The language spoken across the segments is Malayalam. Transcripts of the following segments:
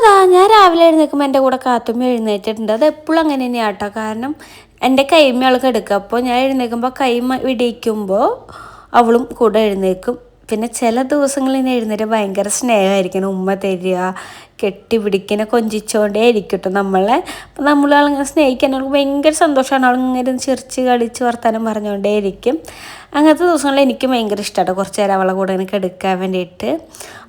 അതാ ഞാൻ രാവിലെ എഴുന്നേൽക്കുമ്പോൾ എന്റെ കൂടെ കാത്തുമ്മ എഴുന്നേറ്റിട്ടുണ്ട്. അത് എപ്പോഴും അങ്ങനെ തന്നെയാണ് കേട്ടോ കാരണം എന്റെ കൈമ അവൾക്ക് എടുക്കുക അപ്പോൾ ഞാൻ എഴുന്നേൽക്കുമ്പോൾ കൈമ ഇടിക്കുമ്പോൾ അവളും കൂടെ എഴുന്നേൽക്കും. പിന്നെ ചില ദിവസങ്ങളിൽ എഴുന്നേറ്റ് ഭയങ്കര സ്നേഹമായിരിക്കണം. ഉമ്മ തരിക കെട്ടിപ്പിടിക്കുന്ന കൊഞ്ചിച്ചോണ്ടേ ഇരിക്കും കേട്ടോ നമ്മളെ. അപ്പം നമ്മൾ ആളിങ്ങനെ സ്നേഹിക്കാൻ അവൾക്ക് ഭയങ്കര സന്തോഷമാണ്. അവളിങ്ങനെ ചിരിച്ച് കളിച്ച് വർത്താനം പറഞ്ഞുകൊണ്ടേ ഇരിക്കും. അങ്ങനത്തെ ദിവസങ്ങളിൽ എനിക്ക് ഭയങ്കര ഇഷ്ടമാണ് കുറച്ച് നേരം അവളെ കൂടെ ഇങ്ങനെ കെടുക്കാൻ വേണ്ടിയിട്ട്.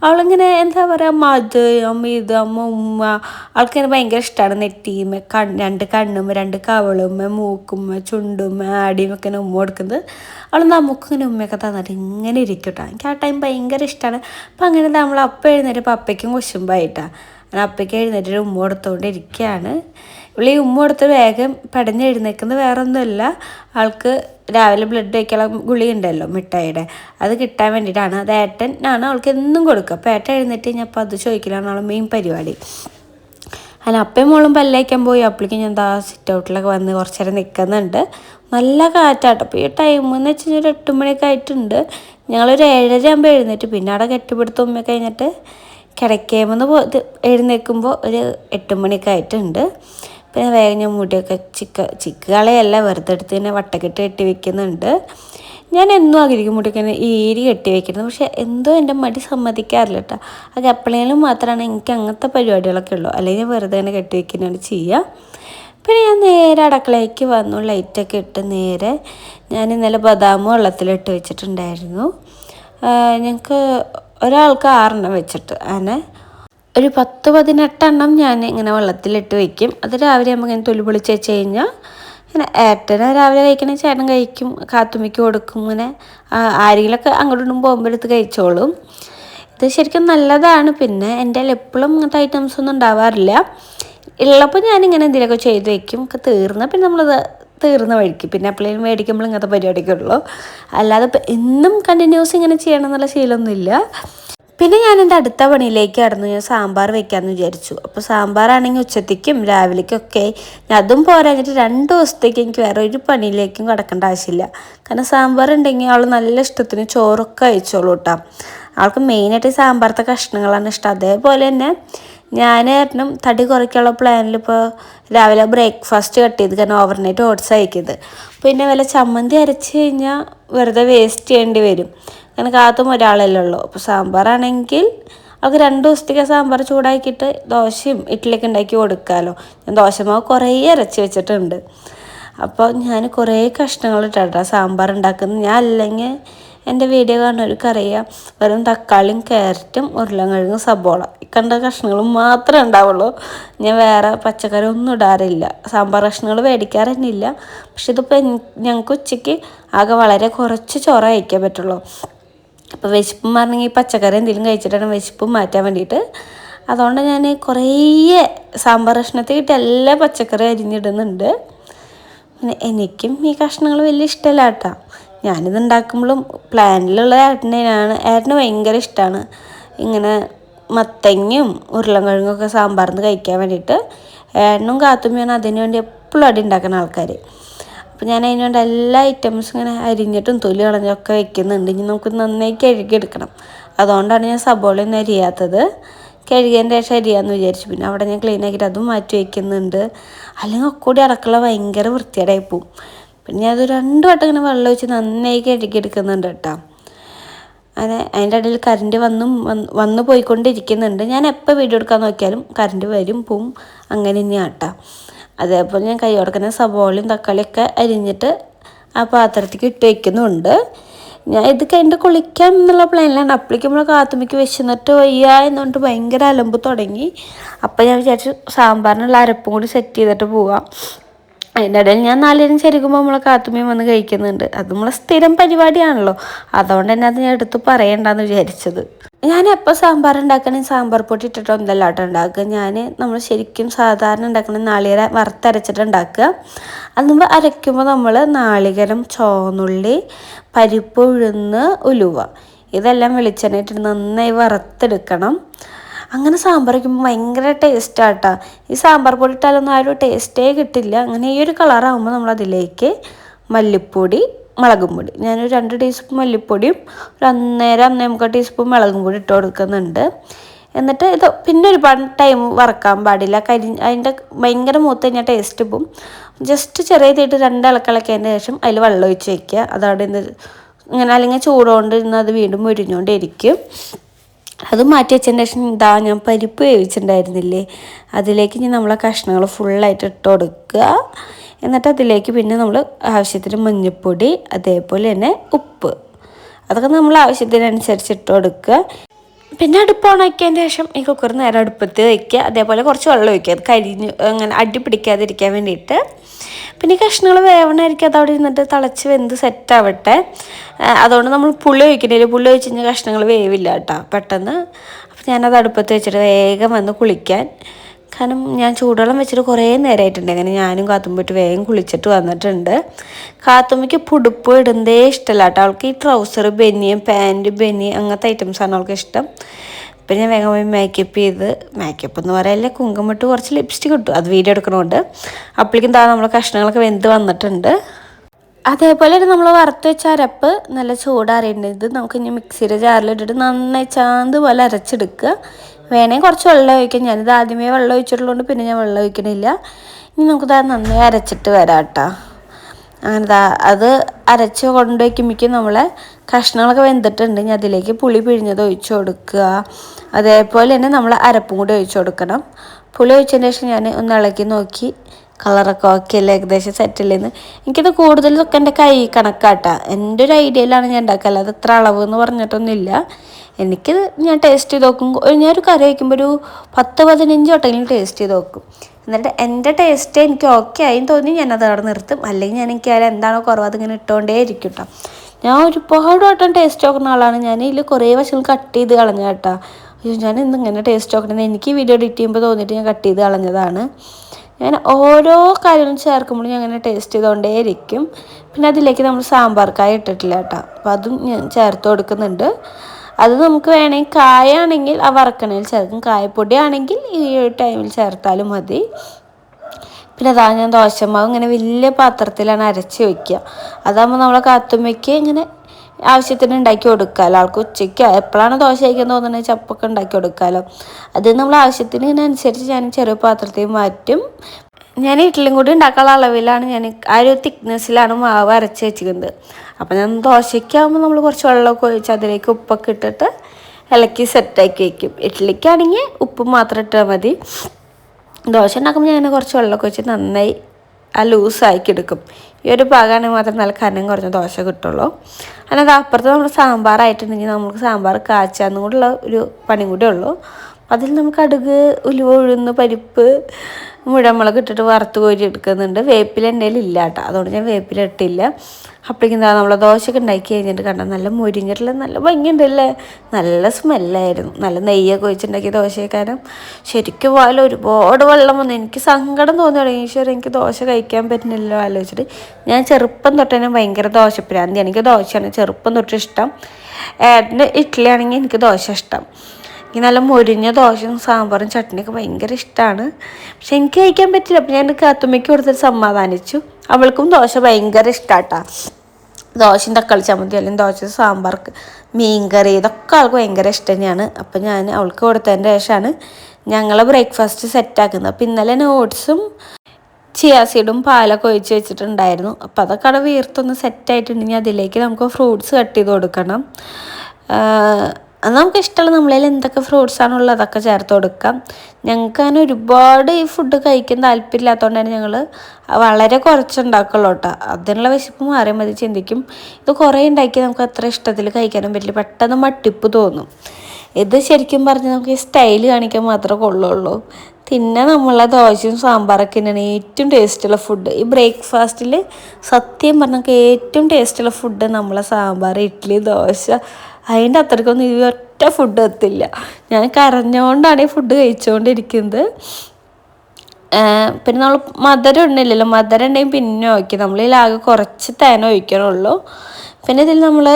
അവളിങ്ങനെ എന്താ പറയുക മത് അമ്മ ഇത് അമ്മ ഉമ്മ അവൾക്കിങ്ങനെ ഭയങ്കര ഇഷ്ടമാണ് നെറ്റിയുമ്മ കൺ രണ്ട് കണ്ണുമ്മ രണ്ട് കവളുമ്മ മൂക്കുമ്മ ചുണ്ടുമ്മ ആടിയും ഒക്കെ ഉമ്മ കൊടുക്കുന്നത്. അവൾ നമുക്കിങ്ങനെ ഉമ്മയൊക്കെ തന്നിട്ട് ഇങ്ങനെ ഇരിക്കും കേട്ടോ എനിക്ക് ആ ടൈം ഭയങ്കര ഇഷ്ടമാണ് അപ്പം അങ്ങനെ നമ്മൾ അപ്പം എഴുന്നേറ്റ് അപ്പയ്ക്കും കുശുമ്പായിട്ടാണ് അങ്ങനെ അപ്പയ്ക്ക് എഴുന്നേറ്റ് ഉമ്മ കൊടുത്തുകൊണ്ട് ഇരിക്കുകയാണ് ഇവിടെ ഈ ഉമ്മ കൊടുത്ത് വേഗം പടഞ്ഞ് എഴുന്നേക്കുന്നത് വേറെ ഒന്നുമല്ല ആൾക്ക് രാവിലെ ബ്ലഡ് വയ്ക്കാനുള്ള ഗുളി ഉണ്ടല്ലോ മിഠായിയുടെ. അത് കിട്ടാൻ വേണ്ടിയിട്ടാണ്. അത് ഏട്ടൻ ആണ് അവൾക്ക് എന്നും കൊടുക്കുക അപ്പോൾ ഏട്ടൻ എഴുന്നേറ്റ് കഴിഞ്ഞപ്പോൾ അത് ചോദിക്കലാണ് അവളെ മെയിൻ പരിപാടി. അല്ല അപ്പയും മോളും പല്ലേക്കാൻ പോയി. അപ്പോഴേക്കും ഞാൻ എന്താ സിറ്റ് ഔട്ടിലൊക്കെ വന്ന് കുറച്ച് നേരം നിൽക്കുന്നുണ്ട് നല്ല കാറ്റാട്ടോ. അപ്പോൾ ഈ ടൈം എന്ന് വെച്ച് കഴിഞ്ഞാൽ ഒരു എട്ട് മണിയൊക്കെ ആയിട്ടുണ്ട്. ഞങ്ങളൊരു ഏഴര ആകുമ്പോൾ എഴുന്നേറ്റ്. പിന്നെ അവിടെ കെട്ടിപ്പിടുത്ത ഉമ്മ കഴിഞ്ഞിട്ട് കിടക്കേമെന്ന് പോ എഴുന്നേൽക്കുമ്പോൾ ഒരു എട്ട് മണിയൊക്കെ ആയിട്ടുണ്ട്. പിന്നെ വേഗം ഞാൻ മുടിയൊക്കെ ചിക്ക ചിക്ക് കളയല്ല വെറുതെ എടുത്ത് തന്നെ വട്ടക്കെട്ട് കെട്ടി വെക്കുന്നുണ്ട്. ഞാൻ എന്നും ആഗ്രഹിക്കും മുടിയൊക്കെ ഏരി കെട്ടി വെക്കുന്നത് പക്ഷേ എന്തോ എന്റെ മടി സമ്മതിക്കാറില്ല കേട്ടോ. അത് എപ്പോഴേലും മാത്രമാണ് എനിക്ക് അങ്ങനത്തെ പരിപാടികളൊക്കെ ഉള്ളൂ. അല്ലെങ്കിൽ വെറുതെ തന്നെ കെട്ടി വെക്കുന്നതാണ് ചെയ്യുക പിന്നെ ഞാൻ നേരെ അടുക്കളയ്ക്ക് വന്നു. ലൈറ്റൊക്കെ ഇട്ട് നേരെ ഞാൻ ഇന്നലെ ബദാം വെള്ളത്തിലിട്ട് വെച്ചിട്ടുണ്ടായിരുന്നു. ഞങ്ങൾക്ക് ഒരാൾക്ക് ആറെണ്ണം വെച്ചിട്ട് അങ്ങനെ ഒരു പത്ത് പതിനെട്ടെണ്ണം ഞാൻ ഇങ്ങനെ വെള്ളത്തിലിട്ട് വയ്ക്കും അത് രാവിലെ ആകുമ്പോൾ ഇങ്ങനെ തൊലി പൊളിച്ച് വെച്ച് കഴിഞ്ഞാൽ ഇങ്ങനെ ഏട്ടനെ രാവിലെ കഴിക്കണേ ചേട്ടൻ കഴിക്കും. കാത്തുമ്മയ്ക്ക് കൊടുക്കും. ഇങ്ങനെ ആരെങ്കിലുമൊക്കെ അങ്ങോട്ടും ഇങ്ങോട്ടും പോകുമ്പോൾ എടുത്ത് കഴിച്ചോളും. ഇത് ശരിക്കും നല്ലതാണ്. പിന്നെ എന്റെ എപ്പോഴും ഇങ്ങനത്തെ ഐറ്റംസ് ഒന്നും ഉണ്ടാവാറില്ല. ഉള്ളപ്പോൾ ഞാനിങ്ങനെ എന്തെങ്കിലുമൊക്കെ ചെയ്ത് വയ്ക്കും ഒക്കെ തീർന്ന പിന്നെ നമ്മളത് തീർന്ന വഴിക്ക്. പിന്നെ എപ്പോഴേലും മേടിക്കുമ്പോൾ ഇങ്ങനത്തെ പരിപാടിയൊക്കെ ഉള്ളൂ. അല്ലാതെ ഇപ്പം എന്നും കണ്ടിന്യൂസ് ഇങ്ങനെ ചെയ്യണം എന്നുള്ള ശീലമൊന്നുമില്ല. പിന്നെ ഞാൻ എന്റെ അടുത്ത പണിയിലേക്ക് കടന്നു. ഞാൻ സാമ്പാർ വെക്കാമെന്ന് വിചാരിച്ചു. അപ്പോൾ സാമ്പാറാണെങ്കിൽ ഉച്ചത്തേക്കും രാവിലേക്കൊക്കെ. അതും പോരാഞ്ഞിട്ട് രണ്ട് ദിവസത്തേക്ക് എനിക്ക് വേറെ ഒരു പണിയിലേക്കും കിടക്കേണ്ട ആവശ്യമില്ല. കാരണം സാമ്പാർ ഉണ്ടെങ്കിൽ അവൾ നല്ല ഇഷ്ടത്തിന് ചോറൊക്കെ അയച്ചോളൂ കേട്ടോ അവൾക്ക് മെയിനായിട്ട് സാമ്പാറത്തെ കഷ്ണങ്ങളാണ് ഇഷ്ടം. അതേപോലെ തന്നെ ഞാൻ കാരണം തടി കുറയ്ക്കാനുള്ള പ്ലാനിൽ ഇപ്പോൾ രാവിലെ ബ്രേക്ക്ഫാസ്റ്റ് കട്ട് ചെയ്ത് കാരണം ഓവർനൈറ്റ് ഓട്സ് അയക്കുന്നത് പിന്നെ വല്ല ചമ്മന്തി അരച്ച് കഴിഞ്ഞാൽ വെറുതെ വേസ്റ്റ് ചെയ്യേണ്ടി വരും. കാരണം കാത്തും ഒരാളല്ലേ ഉള്ളൂ. അപ്പോൾ സാമ്പാറാണെങ്കിൽ അവർക്ക് രണ്ട് ദിവസത്തേക്ക് സാമ്പാർ ചൂടാക്കിയിട്ട് ദോശയും ഇഡ്ഡലിയൊക്കെ ഉണ്ടാക്കി കൊടുക്കാമല്ലോ ഞാൻ ദോശമാവ് കുറേ അരച്ച് വെച്ചിട്ടുണ്ട്. അപ്പോൾ ഞാൻ കുറേ കഷ്ണങ്ങൾ ഇട്ടാട്ടോ സാമ്പാർ ഉണ്ടാക്കുന്നത്. ഞാൻ അല്ലെങ്കിൽ എന്റെ വീഡിയോ കാണുന്നവർക്ക് അറിയാം. വെറും തക്കാളിയും ക്യാരറ്റും ഉരുളക്കിഴങ്ങും സബോള. കണ്ട കഷ്ണങ്ങൾ മാത്രമേ ഉണ്ടാവുള്ളൂ. ഞാൻ വേറെ പച്ചക്കറി ഒന്നും ഇടാറില്ല. സാമ്പാർ കഷ്ണങ്ങൾ മേടിക്കാറ് തന്നെ ഇല്ല പക്ഷെ ഇതിപ്പോൾ ഞങ്ങൾക്ക് ഉച്ചയ്ക്ക് ആകെ വളരെ കുറച്ച് ചോറ കഴിക്കാൻ പറ്റുള്ളൂ. അപ്പോൾ വിശപ്പ് മാറണമെങ്കിൽ പച്ചക്കറി എന്തെങ്കിലും കഴിച്ചിട്ടാണ് വിശപ്പ് മാറ്റാൻ വേണ്ടിയിട്ട്. അതുകൊണ്ട് ഞാൻ കുറേ സാമ്പാർ കഷ്ണത്തിൽ കിട്ടിയ എല്ലാ പച്ചക്കറി അരിഞ്ഞിടുന്നുണ്ട്. പിന്നെ എനിക്കും ഈ കഷ്ണങ്ങൾ വലിയ ഇഷ്ടമല്ല കേട്ടോ. ഞാനിത് ഉണ്ടാക്കുമ്പോഴും പ്ലാനിലുള്ള ഏട്ടനാണ് ഏട്ടന് ഭയങ്കര ഇഷ്ടമാണ് ഇങ്ങനെ മത്തങ്ങയും ഉരുളൻകിഴങ്ങൊക്കെ സാമ്പാറിന് കഴിക്കാൻ വേണ്ടിയിട്ട് ഏട്ടനും കാത്തുമ്മയാണ് അതിന് വേണ്ടി എപ്പോഴും അടി ഉണ്ടാക്കുന്ന ആൾക്കാർ അപ്പോൾ ഞാൻ അതിന് വേണ്ടി എല്ലാ ഐറ്റംസും ഇങ്ങനെ അരിഞ്ഞിട്ടും തൊലി കളഞ്ഞൊക്കെ വെക്കുന്നുണ്ട്. ഇനി നമുക്ക് നന്നായി കഴുകിയെടുക്കണം. അതുകൊണ്ടാണ് ഞാൻ സബോളയൊന്നും അരിയാത്തത്. കഴുകിയതിന്റെ ശേഷം അരിയാന്ന് വിചാരിച്ചു. പിന്നെ അവിടെ ഞാൻ ക്ലീൻ ആക്കിയിട്ട് അതും മാറ്റി വയ്ക്കുന്നുണ്ട് അല്ലെങ്കിൽ ഒക്കെ കൂടി അടക്കള ഭയങ്കര വൃത്തിയേടായി പോവും. പിന്നെ അത് രണ്ട് വട്ടം ഇങ്ങനെ വെള്ളം ഒഴിച്ച് നന്നായി കഴുകിയെടുക്കുന്നുണ്ട് കേട്ടോ. അങ്ങനെ അതിന്റെ ഇടയിൽ കറണ്ട് വന്നും വന്നു പോയിക്കൊണ്ടിരിക്കുന്നുണ്ട്. ഞാൻ എപ്പോൾ വീഡിയോ എടുക്കാൻ നോക്കിയാലും കറണ്ട് വരും പോവും അങ്ങനെ തന്നെയാണ് കേട്ടോ. അതേപോലെ ഞാൻ കൈ കൊടുക്കുന്ന സവോളയും തക്കാളിയൊക്കെ അരിഞ്ഞിട്ട് ആ പാത്രത്തേക്ക് ഇട്ട് വയ്ക്കുന്നുണ്ട് ഞാൻ ഇത് കഴിഞ്ഞിട്ട് കുളിക്കാം എന്നുള്ള പ്ലാനിലാണ്. അപ്പോഴേക്കും നമ്മൾ കാത്തുമ്മയ്ക്ക് വിശന്നിട്ട് വയ്യ എന്നുകൊണ്ട് ഭയങ്കര അലമ്പ് തുടങ്ങി. അപ്പം ഞാൻ വിചാരിച്ചു സാമ്പാറിനുള്ള അരപ്പും കൂടി സെറ്റ് ചെയ്തിട്ട് പോവാം. അതിന്റെ ഇടയിൽ ഞാൻ നാലുപേരും ചെരുകുമ്പോൾ നമ്മളെ കാത്തുമ്മയും വന്ന് കഴിക്കുന്നുണ്ട്. അത് നമ്മളെ സ്ഥിരം പരിപാടിയാണല്ലോ. അതുകൊണ്ട് തന്നെ അത് ഞാൻ എടുത്ത് പറയണ്ടെന്ന് വിചാരിച്ചത്. ഞാൻ എപ്പോൾ സാമ്പാർ ഉണ്ടാക്കണേ? സാമ്പാർ പൊടി ഇട്ടിട്ടൊന്നല്ല കേട്ടോ ഉണ്ടാക്കുക. ഞാൻ നമ്മൾ ശരിക്കും സാധാരണ ഉണ്ടാക്കണ നാളികേര വറുത്തരച്ചിട്ട് ഉണ്ടാക്കുക അത് നമ്മൾ അരയ്ക്കുമ്പോൾ നമ്മൾ നാളികരം ചോന്നുള്ളി പരിപ്പ് ഉഴുന്ന് ഉലുവ. ഇതെല്ലാം വെളിച്ചെണ്ണയിട്ട് നന്നായി വറുത്തെടുക്കണം. അങ്ങനെ സാമ്പാർ വയ്ക്കുമ്പോൾ ഭയങ്കര ടേസ്റ്റാട്ടോ ഈ സാമ്പാർ പൊടി ഇട്ടാലൊന്നും ആ ഒരു ടേസ്റ്റേ കിട്ടില്ല. അങ്ങനെ ഈ ഒരു കളറാകുമ്പോൾ നമ്മൾ അതിലേക്ക് മല്ലിപ്പൊടി മുളകും പൊടി. ഞാനൊരു രണ്ട് ടീസ്പൂൺ മല്ലിപ്പൊടിയും ഒരു അന്നേരം അന്നേ മുക്കാൽ ടീസ്പൂൺ മുളകും പൊടി ഇട്ട് കൊടുക്കുന്നുണ്ട്. എന്നിട്ട് ഇത് പിന്നെ ഒരുപാട് ടൈം വറക്കാൻ പാടില്ല. കരി അതിന്റെ ഭയങ്കര മൂത്ത് കഴിഞ്ഞാൽ ടേസ്റ്റ് പോവും. ജസ്റ്റ് ചെറിയ തീട്ട് രണ്ട് ഇളക്കിളക്കിയതിന് ശേഷം അതിൽ വെള്ളം ഒഴിച്ച് വയ്ക്കുക അതവിടെ ഇങ്ങനെ അല്ലെങ്കിൽ ചൂടുകൊണ്ട് ഇരുന്ന് അത് വീണ്ടും മുരിഞ്ഞുകൊണ്ടിരിക്കും അത് മാറ്റി വെച്ചതിന് ശേഷം ഇതാ ഞാൻ പരിപ്പ് വേവിച്ചിട്ടുണ്ടായിരുന്നില്ലേ? അതിലേക്ക് ഇനി നമ്മളെ കഷ്ണങ്ങൾ ഫുള്ളായിട്ട് ഇട്ട് കൊടുക്കുക. എന്നിട്ട് അതിലേക്ക് പിന്നെ നമ്മൾ ആവശ്യത്തിന് മഞ്ഞൾപ്പൊടി അതേപോലെ തന്നെ ഉപ്പ്. അതൊക്കെ നമ്മൾ ആവശ്യത്തിനനുസരിച്ച് ഇട്ട് കൊടുക്കുക. പിന്നെ അടുപ്പ് ഓണാക്കിയതിന് ശേഷം ഈ കുക്കർ നേരെ അടുപ്പത്ത് വയ്ക്കുക അതേപോലെ കുറച്ച് വെള്ളം ഒഴിക്കുക. അത് കരിഞ്ഞ് അങ്ങനെ അടി പിടിക്കാതിരിക്കാൻ വേണ്ടിയിട്ട്. പിന്നെ കഷ്ണങ്ങൾ വേവണമായിരിക്കും. അത് അവിടെ ഇരുന്നിട്ട് തിളച്ച് വെന്ത് സെറ്റ് ആവട്ടെ. അതുകൊണ്ട് നമ്മൾ പുളി ഒഴിക്കണില്ല പുളി ഒഴിച്ച് കഴിഞ്ഞാൽ കഷ്ണങ്ങൾ വേവില്ല കേട്ടോ പെട്ടെന്ന്. അപ്പം ഞാനത് അടുപ്പത്ത് വെച്ചിട്ട് വേഗം വന്ന് കുളിക്കാൻ. കാരണം ഞാൻ ചൂടുവെള്ളം വെച്ചിട്ട് കുറേ നേരമായിട്ടുണ്ട് അങ്ങനെ ഞാനും കാത്തുമ്പോയിട്ട് വേഗം കുളിച്ചിട്ട് വന്നിട്ടുണ്ട്. കാത്തുമ്മയ്ക്ക് പുടുപ്പ് ഇടുന്നതേ ഇഷ്ടമല്ല കേട്ടോ. അവൾക്ക് ഈ ട്രൗസർ ബെന്നിയും പാന്റ് ബെന്നി അങ്ങനത്തെ ഐറ്റംസാണ് അവൾക്ക് ഇഷ്ടം. പിന്നെ വേഗം പോയി മേക്കപ്പ് ചെയ്ത് മേക്കപ്പ് എന്ന് പറയല്ലേ കുങ്കുമിട്ട് കുറച്ച് ലിപ്സ്റ്റിക് ഇട്ടു. അത് വീഡിയോ എടുക്കണോണ്ട്. അപ്പോഴേക്കും താ നമ്മളെ കഷ്ണങ്ങളൊക്കെ വെന്ത് വന്നിട്ടുണ്ട്. അതേപോലെ നമ്മൾ വറുത്ത് വെച്ച അരപ്പ് നല്ല ചൂടാറിയിട്ടുണ്ട്. ഇത് നമുക്ക് ഇനി മിക്സിയുടെ ജാറിലിട്ടിട്ട് നന്നായി ചാന്ത് പോലെ അരച്ചെടുക്കുക. വേണമെങ്കിൽ കുറച്ച് വെള്ളം ഒഴിക്കാം. ഞാനിത് ആദ്യമേ വെള്ളം ഒഴിച്ചിട്ടുള്ളതുകൊണ്ട് പിന്നെ ഞാൻ വെള്ളം ഒഴിക്കണില്ല. ഇനി നമുക്കിത് നന്നായി അരച്ചിട്ട് വരാം കേട്ടോ അങ്ങനെ അത് അരച്ച് കൊണ്ടുവയ്ക്കുമ്പോഴേക്കും നമ്മളെ കഷ്ണങ്ങളൊക്കെ വെന്തിട്ടുണ്ട്. ഇനി അതിലേക്ക് പുളി പിഴിഞ്ഞത് ഒഴിച്ച് കൊടുക്കുക. അതേപോലെ തന്നെ നമ്മൾ അരപ്പും കൂടി ഒഴിച്ചു കൊടുക്കണം. പുളി ഒഴിച്ചതിന് ശേഷം ഞാൻ ഒന്ന് ഇളക്കി നോക്കി. കളറൊക്കെ ഓക്കെ അല്ലേ? ഏകദേശം സെറ്റില്ലെന്ന് എനിക്കിത് കൂടുതലൊക്കെ എന്റെ കൈ കണക്കാട്ടാ. എന്റെ ഒരു ഐഡിയയിലാണ് ഞാൻ ഉണ്ടാക്കുക അല്ലാതെ എത്ര അളവ് എന്ന് പറഞ്ഞിട്ടൊന്നുമില്ല. എനിക്ക് ഞാൻ ടേസ്റ്റ് ചെയ്ത് നോക്കും. ഞാനൊരു കറി വയ്ക്കുമ്പോൾ ഒരു പത്ത് പതിനഞ്ച് വട്ടെങ്കിലും ടേസ്റ്റ് ചെയ്ത് നോക്കും. എന്നിട്ട് എന്റെ ടേസ്റ്റ് എനിക്ക് ഓക്കെ ആയി തോന്നി ഞാനത് അവിടെ നിർത്തും. അല്ലെങ്കിൽ ഞാൻ എനിക്ക് അതിൽ എന്താണോ കുറവ് അതിങ്ങനെ ഇട്ടുകൊണ്ടേ ഇരിക്കും കേട്ടോ ഞാൻ ഒരുപാട് വട്ടം ടേസ്റ്റ് നോക്കുന്ന ആളാണ്. ഞാൻ ഇതിൽ കുറേ വശങ്ങൾ കട്ട് ചെയ്ത് കളഞ്ഞ കേട്ടോ അയ്യോ ഞാൻ ഇന്നിങ്ങനെ ടേസ്റ്റ് നോക്കണമെന്ന് എനിക്ക് വീഡിയോ എഡിറ്റ് ചെയ്യുമ്പോൾ തോന്നിയിട്ട് ഞാൻ കട്ട് ചെയ്ത് കളഞ്ഞതാണ്. ഞാൻ ഓരോ കാര്യങ്ങളും ചേർക്കുമ്പോഴും ഞാൻ അങ്ങനെ ടേസ്റ്റ് ചെയ്തുകൊണ്ടേ ഇരിക്കും പിന്നെ അതിലേക്ക് നമ്മൾ സാമ്പാർക്കായി ഇട്ടിട്ടില്ല കേട്ടോ അപ്പോൾ അതും ഞാൻ ചേർത്ത് കൊടുക്കുന്നുണ്ട്. അത് നമുക്ക് വേണമെങ്കിൽ കായാണെങ്കിൽ ആ വറക്കണയിൽ ചേർക്കും. കായപ്പൊടി ആണെങ്കിൽ ഈ ടൈമിൽ ചേർത്താലും മതി. പിന്നെ അതാ ഞാൻ ദോശമാവ് ഇങ്ങനെ വലിയ പാത്രത്തിലാണ് അരച്ച് വയ്ക്കുക അതാകുമ്പോൾ നമ്മളെ കാത്തുമ്മയ്ക്ക് ഇങ്ങനെ ആവശ്യത്തിന് ഉണ്ടാക്കി കൊടുക്കാമല്ലോ ആൾക്ക് ഉച്ചയ്ക്ക് എപ്പോഴാണ് ദോശ കഴിക്കാൻ തോന്നുന്നത് ചപ്പൊക്കെ ഉണ്ടാക്കി കൊടുക്കാമല്ലോ അത് നമ്മൾ ആവശ്യത്തിന് ഇതിനനുസരിച്ച് ഞാൻ ചെറിയ പാത്രത്തിൽ മാറ്റും. ഞാൻ ഇഡ്ഡലിയും കൂടി ഉണ്ടാക്കാനുള്ള അളവിലാണ്. ഞാൻ ആ ഒരു തിക്നെസ്സിലാണ് മാവ് അരച്ച് വെച്ചിരിക്കുന്നത്. അപ്പം ഞാൻ ദോശയ്ക്കാകുമ്പോൾ നമ്മൾ കുറച്ച് വെള്ളമൊക്കെ ഒഴിച്ച് അതിലേക്ക് ഉപ്പൊക്കെ ഇട്ടിട്ട് ഇളക്കി സെറ്റാക്കി വയ്ക്കും ഇഡ്ഡലിക്കാണെങ്കിൽ ഉപ്പ് മാത്രം ഇട്ടാൽ മതി. ദോശ ഉണ്ടാക്കുമ്പോൾ ഞാൻ കുറച്ച് വെള്ളമൊക്കെ ഒഴിച്ച് നന്നായി ആ ലൂസാക്കി എടുക്കും. ഈ ഒരു ഭാഗമാണെങ്കിൽ മാത്രം നല്ല കനം കുറഞ്ഞ ദോശ കിട്ടുള്ളൂ. അല്ലാതെ അപ്പുറത്ത് നമ്മൾ സാമ്പാറായിട്ടുണ്ടെങ്കിൽ നമുക്ക് സാമ്പാർ കാച്ചാന്നും കൂടെയുള്ള ഒരു പണി കൂടെ ഉള്ളൂ. അതിൽ നമുക്ക് കടുക് ഉലുവ ഉഴുന്ന് പരിപ്പ് മുഴമുളക് ഇട്ടിട്ട് വറുത്ത് കോരി എടുക്കുന്നുണ്ട്. വേപ്പില എന്റെ ഇല്ല കേട്ടോ. അതുകൊണ്ട് ഞാൻ വേപ്പില ഇട്ടില്ല. അപ്പോഴേക്കും എന്താ നമ്മൾ ദോശയൊക്കെ ഉണ്ടാക്കി കഴിഞ്ഞിട്ട് കണ്ട? നല്ല മുരിഞ്ഞിട്ടുള്ള നല്ല ഭംഗിയുണ്ടല്ലേ? നല്ല സ്മെല്ലായിരുന്നു. നല്ല നെയ്യൊക്കെ ഒഴിച്ചുണ്ടാക്കിയ ദോശയൊക്കെ ശരിക്കും പോലെ ഒരുപാട് വെള്ളം വന്നു. എനിക്ക് സങ്കടം തോന്നി തുടങ്ങി. ഈശ്വരം എനിക്ക് ദോശ കഴിക്കാൻ പറ്റുന്നില്ലല്ലോ ആലോചിച്ചിട്ട്. ഞാൻ ചെറുപ്പം തൊട്ട് തന്നെ ഭയങ്കര ദോശപ്രാന്തി എനിക്ക് ദോശയാണ് ചെറുപ്പം തൊട്ട് ഇഷ്ടം. ഏട്ടന്റെ ഇഡ്ഡലി ആണെങ്കിൽ എനിക്ക് ദോശ ഇഷ്ടം. എനിക്ക് നല്ല മൊരിഞ്ഞ ദോശയും സാമ്പാറും ചട്നിയൊക്കെ ഭയങ്കര ഇഷ്ടമാണ് പക്ഷെ എനിക്ക് കഴിക്കാൻ പറ്റില്ല. അപ്പം ഞാൻ കാത്തുമ്മയ്ക്ക് കൊടുത്തിട്ട് സമാധാനിച്ചു അവൾക്കും ദോശ ഭയങ്കര ഇഷ്ടാട്ടാ. ദോശയും തക്കാളി ചമ്മന്തി അല്ലെങ്കിൽ ദോശ സാമ്പാർക്ക് മീൻകറി ഇതൊക്കെ ആൾക്ക് ഭയങ്കര ഇഷ്ടം തന്നെയാണ്. അപ്പം ഞാൻ അവൾക്ക് കൊടുത്തതിന്റെ ശേഷമാണ് ഞങ്ങളെ ബ്രേക്ക്ഫാസ്റ്റ് സെറ്റാക്കുന്നത്. അപ്പം ഇന്നലെ ഓട്സും ചിയാസീഡും പാലൊക്കെ ഒഴിച്ച് വെച്ചിട്ടുണ്ടായിരുന്നു. അപ്പോൾ അതൊക്കെ അവിടെ വീർത്തൊന്ന് സെറ്റായിട്ടുണ്ടെങ്കിൽ അതിലേക്ക് നമുക്ക് ഫ്രൂട്ട്സ് കട്ട് ചെയ്ത് കൊടുക്കണം. അത് നമുക്ക് ഇഷ്ടമുള്ള നമ്മളതിൽ എന്തൊക്കെ ഫ്രൂട്ട്സ് ആണുള്ളത് അതൊക്കെ ചേർത്ത് കൊടുക്കാം. ഞങ്ങൾക്ക് അങ്ങനെ ഒരുപാട് ഈ ഫുഡ് കഴിക്കാൻ താല്പര്യമില്ലാത്തതുകൊണ്ട് തന്നെ ഞങ്ങൾ വളരെ കുറച്ചുണ്ടാക്കുള്ളൂ കേട്ടോ അതിനുള്ള വിശപ്പ് മാറിയാൽ മതി ചിന്തിക്കും. ഇത് കുറേ ഉണ്ടാക്കി നമുക്ക് അത്ര ഇഷ്ടത്തിൽ കഴിക്കാനും പറ്റില്ല. പെട്ടെന്ന് മട്ടിപ്പ് തോന്നും. ഇത് ശരിക്കും പറഞ്ഞാൽ നമുക്ക് സ്റ്റൈൽ കാണിക്കാൻ മാത്രമേ കൊള്ളുള്ളൂ. പിന്നെ നമ്മളെ ദോശയും സാമ്പാറൊക്കെ തന്നെയാണ് ഏറ്റവും ടേസ്റ്റുള്ള ഫുഡ് ഈ ബ്രേക്ക്ഫാസ്റ്റിൽ സത്യം പറഞ്ഞാൽ ഏറ്റവും ടേസ്റ്റുള്ള ഫുഡ് നമ്മളെ സാമ്പാർ ഇഡ്ഡലി ദോശ അതിന്റെ അത്രയ്ക്കൊന്നും ഈ ഒറ്റ ഫുഡ് എത്തില്ല. ഞാൻ കരഞ്ഞുകൊണ്ടാണ് ഈ ഫുഡ് കഴിച്ചുകൊണ്ടിരിക്കുന്നത് പിന്നെ നമ്മൾ മധുരം ഉണ്ടല്ലോ മധുരം ഉണ്ടെങ്കിൽ പിന്നെ ഒഴിക്കും. നമ്മളിലാകെ കുറച്ച് തേന ഒഴിക്കണുള്ളൂ. പിന്നെ ഇതിൽ നമ്മൾ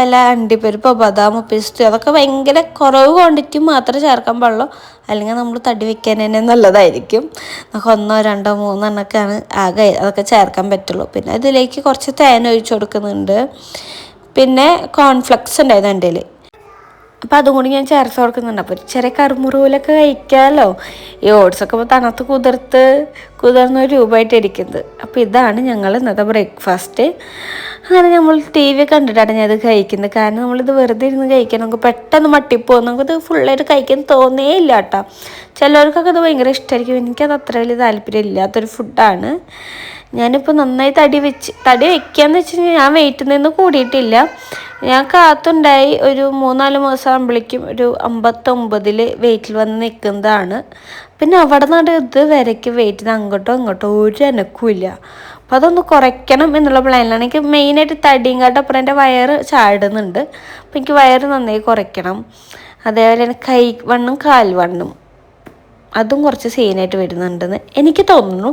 അല്ല അണ്ടിപ്പരിപ്പ് ബദാം പിസ്റ്റ് അതൊക്കെ ഭയങ്കര കുറവ് ക്വാണ്ടിറ്റി മാത്രം ചേർക്കാൻ പാടുള്ളൂ. അല്ലെങ്കിൽ നമ്മൾ തടി വെക്കാൻ തന്നെ നല്ലതായിരിക്കും. നമുക്ക് ഒന്നോ രണ്ടോ മൂന്നോ എണ്ണൊക്കെയാണ് ആകെ അതൊക്കെ ചേർക്കാൻ പറ്റുള്ളൂ. പിന്നെ ഇതിലേക്ക് കുറച്ച് തേൻ ഒഴിച്ചു കൊടുക്കുന്നുണ്ട്. പിന്നെ കോൺഫ്ലക്സ് ഉണ്ടായിരുന്നു എന്റെ അപ്പം അതും കൂടി ഞാൻ ചേർത്ത് കൊടുക്കുന്നുണ്ട്. അപ്പോൾ ചെറിയ കറുമുറുവിലൊക്കെ കഴിക്കാമല്ലോ. ഈ ഓട്സൊക്കെ ഇപ്പോൾ തണുത്ത് കുതിർത്ത് കുതിർന്ന ഒരു രൂപമായിട്ട് ഇരിക്കുന്നത്. അപ്പോൾ ഇതാണ് ഞങ്ങൾ ഇന്നത്തെ ബ്രേക്ക്ഫാസ്റ്റ് അങ്ങനെ നമ്മൾ ടി വി കണ്ടിട്ടാണ് ഞാൻ കഴിക്കുന്നത്. കാരണം നമ്മളിത് വെറുതെ ഇരുന്ന് കഴിക്കാൻ നമുക്ക് പെട്ടെന്ന് മട്ടിപ്പോകും. നമുക്കിത് ഫുള്ളായിട്ട് കഴിക്കാൻ തോന്നേ ഇല്ല കേട്ടോ. ചിലവർക്കൊക്കെ ഇത് ഭയങ്കര ഇഷ്ടമായിരിക്കും. എനിക്കത് അത്ര വലിയ താല്പര്യം ഇല്ലാത്തൊരു ഫുഡാണ് ഞാനിപ്പോൾ നന്നായി തടി വെച്ച് തടി വെക്കാന്ന് വെച്ച് കഴിഞ്ഞാൽ ഞാൻ വെയിറ്റിൽ നിന്ന് കൂടിയിട്ടില്ല. ഞാൻ കാത്തുണ്ടായി ഒരു മൂന്നാൽ മാസം ആകുമ്പോഴേക്കും ഒരു അമ്പത്തൊമ്പതിൽ വെയിറ്റിൽ വന്ന് നിൽക്കുന്നതാണ് പിന്നെ അവിടെ നിന്ന് ഇത് വരയ്ക്ക് നിന്ന് അങ്ങോട്ടോ ഇങ്ങോട്ടോ ഒരു അനക്കുമില്ല അപ്പോൾ അതൊന്ന് കുറയ്ക്കണം എന്നുള്ള പ്ലാനിലാണ് എനിക്ക് മെയിനായിട്ട് തടിയും കാട്ടപ്പുറം എന്റെ വയറ് ചാടുന്നുണ്ട്. അപ്പോൾ എനിക്ക് വയറ് നന്നായി കുറയ്ക്കണം. അതേപോലെ തന്നെ കൈ വണ്ണും കാൽ വണ്ണും. അതും കുറച്ച് സീനായിട്ട് വരുന്നുണ്ടെന്ന് എനിക്ക് തോന്നുന്നു.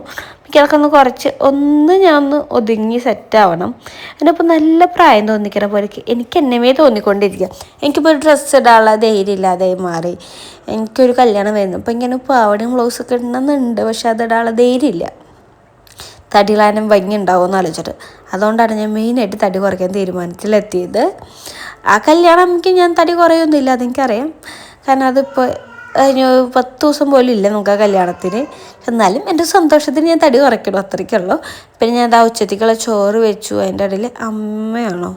ഒന്ന് കുറച്ച് ഒന്ന് ഞാൻ ഒന്ന് ഒതുങ്ങി സെറ്റാവണം അതിനൊപ്പം നല്ല പ്രായം തോന്നിക്കണ പോലെ എനിക്ക് എന്നെമേ തോന്നിക്കൊണ്ടിരിക്കുക എനിക്കിപ്പോൾ ഒരു ഡ്രസ്സ് ഇടാനുള്ള ധൈര്യം ഇല്ലാതെ മാറി. എനിക്കൊരു കല്യാണം വരുന്നു. അപ്പോൾ ഇങ്ങനെ പാവടയും ബ്ലൗസൊക്കെ ഇടണമെന്നുണ്ട്. പക്ഷെ അത് ഇടാനുള്ള ധൈര്യമില്ല തടികളാനും ഭംഗി ഉണ്ടാവുമെന്ന് ആലോചിച്ചിട്ട്. അതുകൊണ്ടാണ് ഞാൻ മെയിനായിട്ട് തടി കുറയ്ക്കാൻ തീരുമാനത്തിലെത്തിയത്. ആ കല്യാണം എനിക്ക് ഞാൻ തടി കുറയൊന്നുമില്ല അതെനിക്കറിയാം. കാരണം അതിപ്പോൾ പത്ത് ദിവസം പോലും ഇല്ല നമുക്ക് ആ കല്യാണത്തിന്. എന്നാലും എന്റെ സന്തോഷത്തിന് ഞാൻ തടി കുറയ്ക്കണം അത്രയ്ക്കുള്ളൂ. പിന്നെ ഞാൻ ആ ഉച്ചത്തേക്കുള്ള ചോറ് വെച്ചു. അതിന്റെ ഇടയിൽ അമ്മയാണോ?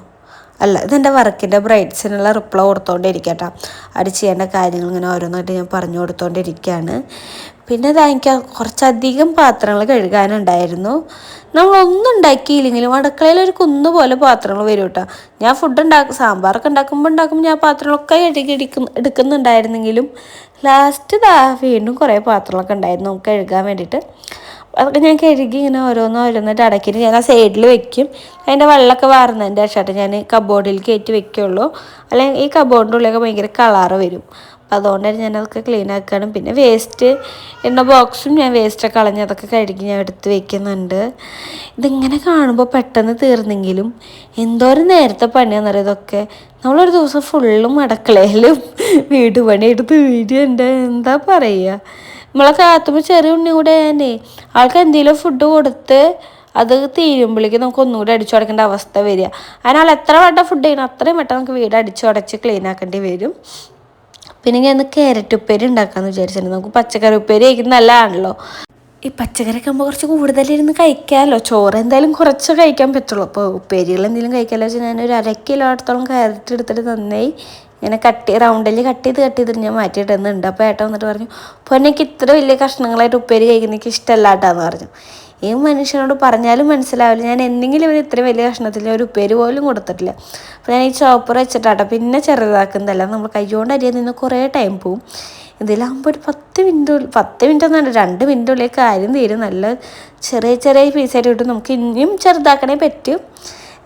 അല്ല ഇതെന്റെ വർക്കിന്റെ ബ്രൈഡ്സിനുള്ള റിപ്ലൈ കൊടുത്തോണ്ടിരിക്കട്ടോ. അത് ചെയ്യേണ്ട കാര്യങ്ങൾ ഇങ്ങനെ ഓരോന്നായിട്ട് ഞാൻ പറഞ്ഞു കൊടുത്തോണ്ടിരിക്കുകയാണ് പിന്നെ എനിക്ക് കുറച്ചധികം പാത്രങ്ങൾ കഴുകാനുണ്ടായിരുന്നു. നമ്മളൊന്നും ഉണ്ടാക്കിയില്ലെങ്കിലും അടുക്കളയിൽ ഒരു കുന്നു പോലെ പാത്രങ്ങൾ വരും കേട്ടോ. ഞാൻ ഫുഡ് ഉണ്ടാക്കും സാമ്പാറൊക്കെ ഉണ്ടാക്കുമ്പോൾ ഉണ്ടാക്കുമ്പോൾ ഞാൻ പാത്രങ്ങളൊക്കെ കഴുകി എടുക്കുന്ന എടുക്കുന്നുണ്ടായിരുന്നെങ്കിലും ലാസ്റ്റ് ദാ വീണ്ടും കുറേ പാത്രങ്ങളൊക്കെ ഉണ്ടായിരുന്നു. നമുക്ക് കഴുകാൻ വേണ്ടിയിട്ട്. അതൊക്കെ ഞാൻ കഴുകി ഇങ്ങനെ ഓരോന്നോ ഓരോന്നിട്ട് അടക്കിയിട്ട് ഞാൻ ആ സൈഡിൽ വെക്കും. അതിന്റെ വെള്ളമൊക്കെ വാർന്നതിന്റെ ശേഷം ഞാൻ കബോർഡിൽ കയറ്റി വെക്കുള്ളൂ. അല്ലെങ്കിൽ ഈ കബോർഡിന്റെ ഉള്ളിലൊക്കെ ഭയങ്കര കളറ് വരും. അപ്പം അതുകൊണ്ടാണ് ഞാൻ അതൊക്കെ ക്ലീൻ ആക്കാനും പിന്നെ വേസ്റ്റ് എണ്ണ ബോക്സും ഞാൻ വേസ്റ്റൊക്കെ കളഞ്ഞ് അതൊക്കെ കഴുകി ഞാൻ എടുത്ത് വെക്കുന്നുണ്ട്. ഇതിങ്ങനെ കാണുമ്പോൾ പെട്ടെന്ന് തീർന്നെങ്കിലും എന്തോരം നേരത്തെ പണിയാണെന്നറിയാം ഇതൊക്കെ? നമ്മളൊരു ദിവസം ഫുള്ളും അടക്കളയിലും വീട് പണിയെടുത്ത് എന്റെ എന്താ പറയുക നമ്മളെ കാത്തുമ്പോൾ ചെറിയ ഉണ്ണി കൂടെ തന്നെ ആൾക്ക് എന്തെങ്കിലും ഫുഡ് കൊടുത്ത് അത് തീരുമ്പോഴേക്കും നമുക്ക് ഒന്നുകൂടി അടിച്ചു അടക്കേണ്ട അവസ്ഥ വരിക. അതിനാൽ എത്ര വട്ടം ഫുഡ് ചെയ്യണം അത്രയും വട്ടം നമുക്ക് വീട് അടിച്ചു അടച്ച് ക്ലീൻ ആക്കേണ്ടി വരും. പിന്നെ ഞാൻ ഒന്ന് ക്യാരറ്റ് ഉപ്പേരി ഉണ്ടാക്കാമെന്ന് വിചാരിച്ചിട്ടുണ്ട്. നമുക്ക് പച്ചക്കറി ഉപ്പേരി കഴിക്കുന്ന നല്ലതാണല്ലോ. ഈ പച്ചക്കറിയൊക്കെ ആകുമ്പോൾ കുറച്ച് കൂടുതലിരുന്ന് കഴിക്കാമല്ലോ ചോറ് എന്തായാലും കുറച്ച് കഴിക്കാൻ പറ്റുള്ളൂ. അപ്പോൾ ഉപ്പേരികൾ എന്തെങ്കിലും കഴിക്കാമല്ലോ വെച്ചാൽ ഞാനൊരു അര കിലോ അടുത്തോളം ക്യാരറ്റ് എടുത്തിട്ട് നന്നായി ഇങ്ങനെ കട്ട് റൗണ്ടിൽ കട്ട് ചെയ്ത് കട്ട് ചെയ്തിട്ട് ഞാൻ മാറ്റിയിട്ടുണ്ട് അപ്പോൾ ഏട്ടൻ വന്നിട്ട് പറഞ്ഞു പൊന്നേക്ക് ഇത്ര വലിയ കഷ്ണങ്ങളായിട്ട് ഉപ്പേരി കഴിക്കുന്ന എനിക്ക് ഇഷ്ടമല്ലാട്ടാന്ന് പറഞ്ഞു. ഈ മനുഷ്യനോട് പറഞ്ഞാലും മനസ്സിലാവില്ല. ഞാൻ എന്തെങ്കിലും ഇവർ ഇത്രയും വലിയ കഷ്ണത്തിൽ ഒരു ഉപ്പേര് പോലും കൊടുത്തിട്ടില്ല. അപ്പോൾ ഞാൻ ഈ ചോപ്പർ വെച്ചിട്ടാട്ടോ പിന്നെ ചെറുതാക്കുന്നതല്ല. നമ്മൾ കൈകൊണ്ട് അരിയാൻ നിന്ന് കുറേ ടൈം പോവും. ഇതിലാകുമ്പോൾ ഒരു പത്ത് മിനിറ്റ് പത്ത് മിനിറ്റ് ഒന്നും രണ്ട് മിനിറ്റ് ഉള്ളിൽ കാര്യം തീരും. നല്ല ചെറിയ ചെറിയ പീസായിട്ട് കിട്ടും നമുക്ക് ഇനിയും ചെറുതാക്കണേ പറ്റും.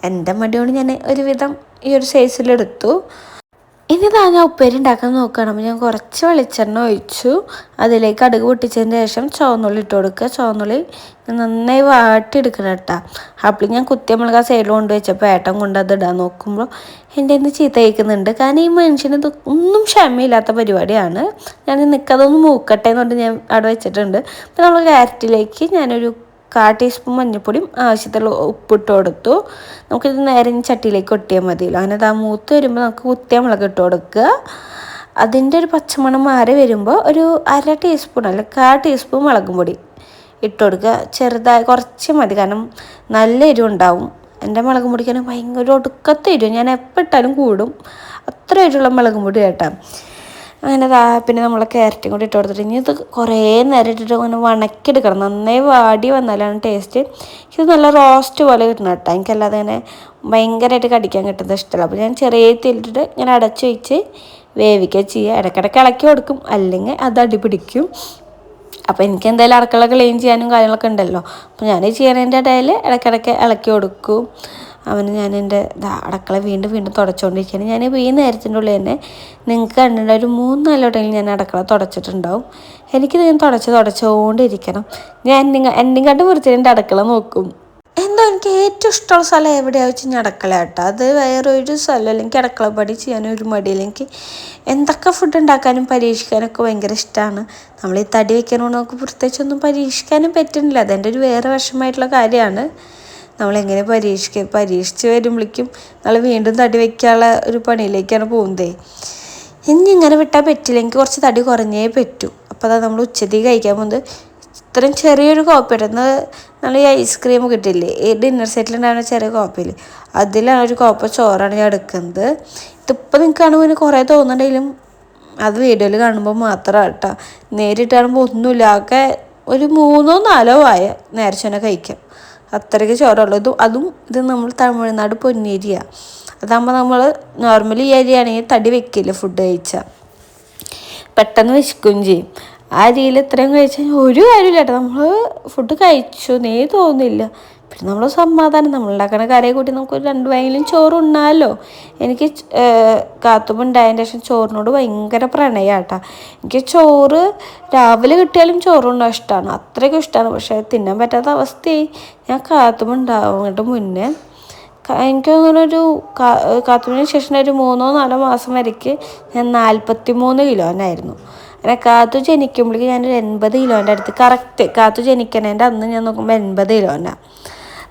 എന്റെ മടിയോട് ഞാൻ ഒരുവിധം ഈ ഒരു സൈസിലെടുത്തു ഇനി ഞാൻ ഉപ്പേരി ഉണ്ടാക്കാൻ നോക്കുകയാണ് ഞാൻ കുറച്ച് വെളിച്ചെണ്ണ ഒഴിച്ചു. അതിലേക്ക് കടുക് പൊട്ടിച്ചതിന് ശേഷം ചുവന്നുള്ളി ഇട്ട് കൊടുക്കുക. ചുവന്നുള്ളി നന്നായി വാട്ടിയെടുക്കണം കേട്ടോ. അപ്പോൾ ഞാൻ കുത്തിയമുളക് ആ സൈഡിൽ കൊണ്ട് വെച്ചപ്പോൾ ഏട്ടൻ കൊണ്ട് അത് ഇടാൻ നോക്കുമ്പോൾ എന്റെ ഇന്ന് ചീത്ത കഴിക്കുന്നുണ്ട് കാരണം ഈ മനുഷ്യന് ഒന്നും ക്ഷമയില്ലാത്ത പരിപാടിയാണ്. ഞാൻ നിൽക്കാതൊന്ന് മൂക്കട്ടെ എന്ന് പറഞ്ഞ് ഞാൻ അവിടെ വെച്ചിട്ടുണ്ട്. അപ്പോൾ നമ്മൾ ക്യാരറ്റിലേക്ക് ഞാനൊരു കാ ടീസ്പൂൺ മഞ്ഞൾപ്പൊടിയും ആവശ്യത്തിലുള്ള ഉപ്പിട്ട് കൊടുത്തു. നമുക്കിത് നേരെ ചട്ടിയിലേക്ക് ഒട്ടിയാൽ മതിയല്ലോ. അങ്ങനെ ആ മൂത്ത് വരുമ്പോൾ നമുക്ക് കുത്തിയ മുളക് ഇട്ട് കൊടുക്കുക. അതിന്റെ ഒരു പച്ചമണം മാറി വരുമ്പോൾ ഒരു അര ടീസ്പൂൺ അല്ല കാ ടീസ്പൂൺ മുളകും പൊടി ഇട്ട് കൊടുക്കുക. ചെറുതായി കുറച്ച് മതി. കാരണം നല്ല എരിവുണ്ടാവും എന്റെ മുളകും പൊടിക്കാൻ ഭയങ്കര ഒടുക്കത്തെ എരിവ്. ഞാൻ എപ്പോൾ ഇട്ടാലും കൂടും. അത്ര എരിവുള്ള മുളകും പൊടി കേട്ടോ. അങ്ങനെ പിന്നെ നമ്മൾ ക്യാരറ്റും കൂടി ഇട്ട് കൊടുത്തിട്ട് ഇനി ഇത് കുറേ നേരം ഇട്ടിട്ട് അങ്ങനെ വണക്കിയെടുക്കണം. നന്നായി വാടി വന്നാലാണ് ടേസ്റ്റ് ഇത് നല്ല റോസ്റ്റ് പോലെ കിട്ടണം കേട്ടോ. എനിക്കല്ലാതെ ഇങ്ങനെ ഭയങ്കരമായിട്ട് കടിക്കാൻ കിട്ടുന്നത് ഇഷ്ടമല്ല. അപ്പോൾ ഞാൻ ചെറിയ തീയിലിട്ടിട്ട് ഇങ്ങനെ അടച്ചു വെച്ച് വേവിക്കുക ചെയ്യുക. ഇടയ്ക്കിടയ്ക്ക് ഇളക്കി കൊടുക്കും. അല്ലെങ്കിൽ അത് അടിപിടിക്കും അപ്പോൾ എനിക്ക് എന്തായാലും അടുക്കള ക്ലീൻ ചെയ്യാനും കാര്യങ്ങളൊക്കെ ഉണ്ടല്ലോ. അപ്പോൾ ഞാൻ ചെയ്യുന്നതിന്റെ ഇടയിൽ ഇടയ്ക്കിടയ്ക്ക് ഇളക്കി കൊടുക്കും. അവന് ഞാൻ എന്റെ അടക്കള വീണ്ടും വീണ്ടും തുടച്ചുകൊണ്ടിരിക്കുകയാണ് ഞാൻ ഈ നേരത്തിന്റെ ഉള്ളിൽ തന്നെ നിങ്ങൾക്ക് കണ്ടിട്ടുണ്ട്? ഒരു മൂന്ന് നാലോട്ടെങ്കിലും ഞാൻ അടക്കള തുടച്ചിട്ടുണ്ടാവും. എനിക്കിത് ഞാൻ തുടച്ച് തുടച്ചുകൊണ്ടിരിക്കണം ഞാൻ നിങ്ങൾ എന്നെ കണ്ട് വൃത്തിയിൽ എന്റെ അടക്കള നോക്കും. എന്തോ എനിക്ക് ഏറ്റവും ഇഷ്ടമുള്ള സ്ഥലം എവിടെയാണെന്ന് വെച്ച് കഴിഞ്ഞാൽ അടക്കള കേട്ടോ. അത് വേറൊരു സ്ഥലം അല്ലെങ്കിൽ അടക്കള പടി ചെയ്യാനും ഒരു മടിയില്ല. എനിക്ക് എന്തൊക്കെ ഫുഡ് ഉണ്ടാക്കാനും പരീക്ഷിക്കാനൊക്കെ ഭയങ്കര ഇഷ്ടമാണ് നമ്മൾ ഈ തടി വെക്കാനോട് നമുക്ക് പ്രത്യേകിച്ചൊന്നും പരീക്ഷിക്കാനും പറ്റുന്നില്ല. അതെന്റെ ഒരു വേറെ വർഷമായിട്ടുള്ള കാര്യമാണ്. നമ്മളെങ്ങനെ പരീക്ഷിക്കുക പരീക്ഷിച്ച് വരുമ്പോഴേക്കും നമ്മൾ വീണ്ടും തടി വയ്ക്കാനുള്ള ഒരു പണിയിലേക്കാണ് പോകുന്നത്. ഇനി ഇങ്ങനെ വിട്ടാൽ പറ്റില്ല. എനിക്ക് കുറച്ച് തടി കുറഞ്ഞേ പറ്റൂ. അപ്പോൾ അതാ നമ്മൾ ഉച്ചത്തേക്ക് കഴിക്കാൻ പോകുന്നത്. ഇത്രയും ചെറിയൊരു കോപ്പയായിരുന്നു നമ്മൾ ഈ ഐസ്ക്രീം കിട്ടില്ലേ? ഈ ഡിന്നർ സെറ്റിലുണ്ടാകുന്ന ചെറിയ കോപ്പയിൽ അതിലാണ് ഒരു കോപ്പ ചോറാണ് ഞാൻ എടുക്കുന്നത്. ഇതിപ്പോൾ നിങ്ങൾക്ക് കാണുമ്പോൾ കുറേ തോന്നുന്നുണ്ടെങ്കിലും അത് വീഡിയോയിൽ കാണുമ്പോൾ മാത്രമാണ് കേട്ടോ നേരിട്ട് ഒന്നുമില്ല ആകെ ഒരു മൂന്നോ നാലോ ആയ നേർച്ചനെ കഴിക്കാം. അത്രയ്ക്ക് ചോരമുള്ളതും അതും ഇത് നമ്മൾ തമിഴ്നാട് പൊന്നേരിയ അതാകുമ്പോൾ നമ്മൾ നോർമലി ഈ അരിയാണെങ്കിൽ തടി വെക്കില്ല ഫുഡ് കഴിച്ചാൽ പെട്ടെന്ന് വിശക്കുകയും ചെയ്യും. ആ രീതിയിൽ ഇത്രയും കഴിച്ചാൽ ഒരു കാര്യമില്ല കേട്ടോ. നമ്മൾ ഫുഡ് കഴിച്ചു നേ തോന്നില്ല പിന്നെ നമ്മൾ സമാധാനം നമ്മൾ ഉണ്ടാക്കണ കറിയെ കൂട്ടി നമുക്ക് രണ്ട് വയലും ചോറ് എനിക്ക് ഉണ്ടായതിന്റെ ശേഷം ചോറിനോട് ഭയങ്കര പ്രണയാട്ടാ. എനിക്ക് ചോറ് രാവിലെ കിട്ടിയാലും ചോറുണ്ടാവും ഇഷ്ടമാണ് അത്രയ്ക്കും ഇഷ്ടമാണ് പക്ഷേ തിന്നാൻ പറ്റാത്ത അവസ്ഥയായി. ഞാൻ കാത്തുമുണ്ടാവുന്നിട്ട് മുന്നേ. ക- എനിക്ക് തോന്നുന്നു ഒരു കാത്തുവിന് ശേഷം ഒരു മൂന്നോ നാലോ മാസം വരയ്ക്ക് ഞാൻ നാൽപ്പത്തി മൂന്ന് കിലോനായിരുന്നു. അങ്ങനെ കാത്തു ജനിക്കുമ്പോഴേക്ക് ഞാനൊരു എൺപത് കിലോന്റെ അടുത്ത് കറക്റ്റ് കാത്തു ജനിക്കണേന്റെ അന്ന് ഞാൻ നോക്കുമ്പോൾ എൺപത് കിലോനാണ്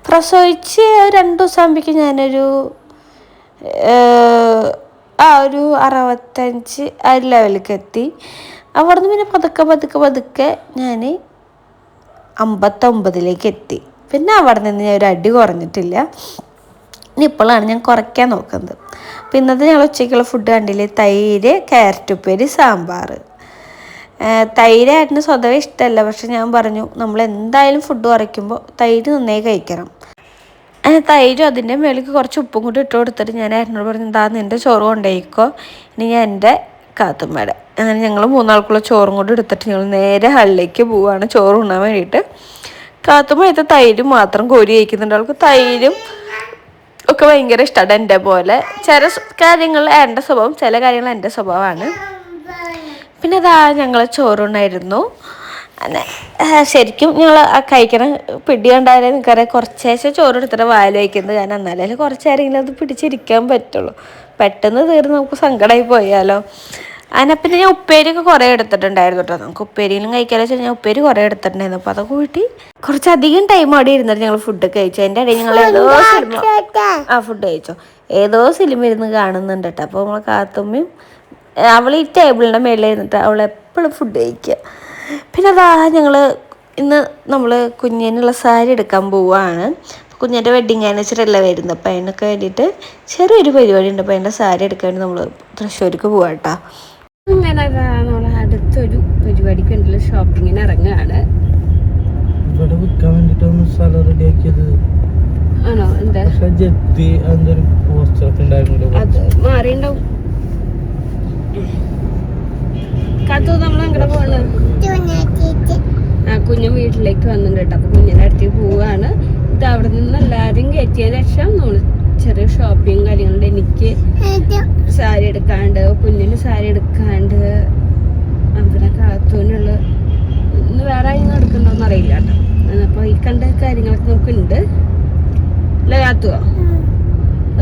പ്രസവിച്ച് രണ്ട് ദിവസം ആകുമ്പോഴേക്കും ഞാനൊരു ആ ഒരു അറുപത്തഞ്ച് ആ ലെവലിലേക്ക് എത്തി. അവിടെ നിന്ന് പിന്നെ പതുക്കെ പതുക്കെ പതുക്കെ ഞാൻ അമ്പത്തൊമ്പതിലേക്ക് എത്തി. പിന്നെ അവിടെ നിന്ന് ഞാൻ ഒരു അടി കുറഞ്ഞിട്ടില്ല. ഇനി ഇപ്പോഴാണ് ഞാൻ കുറയ്ക്കാൻ നോക്കുന്നത്. അപ്പോൾ ഇന്നത്തെ ഞങ്ങൾ ഉച്ചയ്ക്കുള്ള ഫുഡ് കണ്ടില്ലേ? തൈര് ക്യാരറ്റ് ഉപ്പേരി സാമ്പാർ. തൈരായിട്ട് സ്വതവേ ഇഷ്ടമല്ല. പക്ഷെ ഞാൻ പറഞ്ഞു നമ്മൾ എന്തായാലും ഫുഡ് കുറയ്ക്കുമ്പോൾ തൈര് നന്നായി കഴിക്കണം. തൈരും അതിന്റെ മേലേക്ക് കുറച്ച് ഉപ്പും കൂടി ഇട്ട് കൊടുത്തിട്ട് ഞാൻ ഏട്ടനോട് പറഞ്ഞു എന്താ നിന്റെ ചോറ് കൊണ്ടേക്കോ ഇനി ഞാൻ എന്റെ കാത്തുമ്മയുടെ അങ്ങനെ ഞങ്ങൾ മൂന്നാൾക്കുള്ള ചോറും കൂടി എടുത്തിട്ട് ഞങ്ങൾ നേരെ ഹള്ളിലേക്ക് പോവുകയാണ് ചോറ് ഉണ്ണാൻ വേണ്ടിയിട്ട്. കാത്തുമ്മയത്തെ തൈരും മാത്രം കോരി കഴിക്കുന്നുണ്ട്. അവൾക്ക് തൈരും ഒക്കെ ഭയങ്കര ഇഷ്ടമാണ് എന്റെ പോലെ. ചില കാര്യങ്ങൾ എന്റെ സ്വഭാവം ചില കാര്യങ്ങൾ എന്റെ സ്വഭാവമാണ്. പിന്നെ അതാ അങ്ങനെ ആ, ശരിക്കും ഞങ്ങൾ കഴിക്കണ പിടി കണ്ടാലേ നിങ്ങൾക്കറിയാം കുറച്ചേശം ചോറ് എടുത്തിട്ട് വായിൽ വയ്ക്കുന്നത് കാരണം എന്നാലേ കുറച്ച് നേരമെങ്കിലും അത് പിടിച്ചിരിക്കാൻ പറ്റുള്ളൂ. പെട്ടെന്ന് തീർന്ന് നമുക്ക് സങ്കടമായി പോയാലോ. അതിനെ പിന്നെ ഞാൻ ഉപ്പേരിയൊക്കെ കുറേ എടുത്തിട്ടുണ്ടായിരുന്നു കേട്ടോ. നമുക്ക് ഉപ്പേരിയിലും കഴിക്കാലോ വെച്ചാൽ ഞാൻ ഉപ്പേരി കുറേ എടുത്തിട്ടുണ്ടായിരുന്നു. അപ്പോൾ അതൊക്കെ കൂട്ടി കുറച്ചധികം ടൈം അവിടെ ഇരുന്നിട്ട് ഞങ്ങൾ ഫുഡ് കഴിച്ചു. അതിന്റെ ഇടയിൽ ഞങ്ങൾ ഏതോ സിനിമ ആ ഫുഡ് കഴിച്ചോ. ഏതോ സിനിമ ഇരുന്ന് കാണുന്നുണ്ട് കേട്ടോ. അപ്പോൾ നമ്മളെ കാത്തുമ്മയും അവൾ ഈ ടേബിളിന്റെ മേളിൽ ഇരുന്നിട്ട് അവൾ എപ്പോഴും ഫുഡ് കഴിക്കുക. പിന്നെ അതാ ഞങ്ങൾ ഇന്ന് നമ്മൾ കുഞ്ഞിനുള്ള സാരി എടുക്കാൻ പോവുകയാണ് കുഞ്ഞിന്റെ വെഡിങ് ആനിവേഴ്സറി വരുന്നത്. അപ്പോൾ അതിനൊക്കെ വേണ്ടിയിട്ട് ചെറിയൊരു പരിപാടി ഉണ്ട് അപ്പോൾ അതിന്റെ സാരി എടുക്കാൻ വേണ്ടി നമ്മൾ തൃശ്ശൂർക്ക് പോവാം കേട്ടോ അങ്ങനെ നമ്മളെ അടുത്തൊരു പരിപാടിക്ക് വേണ്ടിയുള്ള ഷോപ്പിങ്ങിന് ഇറങ്ങുകയാണ്. ഇവിടെ വിൽക്കാൻ വേണ്ടിട്ടാണ് സ്ഥലം റെഡിയാക്കിയത്. ആണോ? എന്താ? പക്ഷെ ജെത്തി അതിന്റെ ഒരു പോസ്റ്ററൊക്കെ ഉണ്ടായിരുന്നു അത് മാറിണ്ടാവും കാത്തു നമ്മൾ എങ്ങനെ പോണ് ആ കുഞ്ഞൻ വീട്ടിലേക്ക് വന്നിട്ടുണ്ട് കേട്ടോ. അപ്പൊ കുഞ്ഞിന്റെ അടുത്തേക്ക് പോവാണ്. ഇത് അവിടെ നിന്ന് എല്ലാരും കയറ്റിയതിന് ശേഷം നമ്മൾ ചെറിയ ഷോപ്പിങ് കാര്യങ്ങളുണ്ട്. എനിക്ക് സാരി എടുക്കാണ്ട് കുഞ്ഞിന് സാരി എടുക്കാണ്ട് അങ്ങനെ കാത്തൂനുള്ള ഇന്ന് വേറെ ആരും എടുക്കണ്ടോന്ന് അറിയില്ല കേട്ടോ. അപ്പൊ ഈ കണ്ട കാര്യങ്ങളൊക്കെ നമുക്കുണ്ട് അല്ല കാത്തുവോ?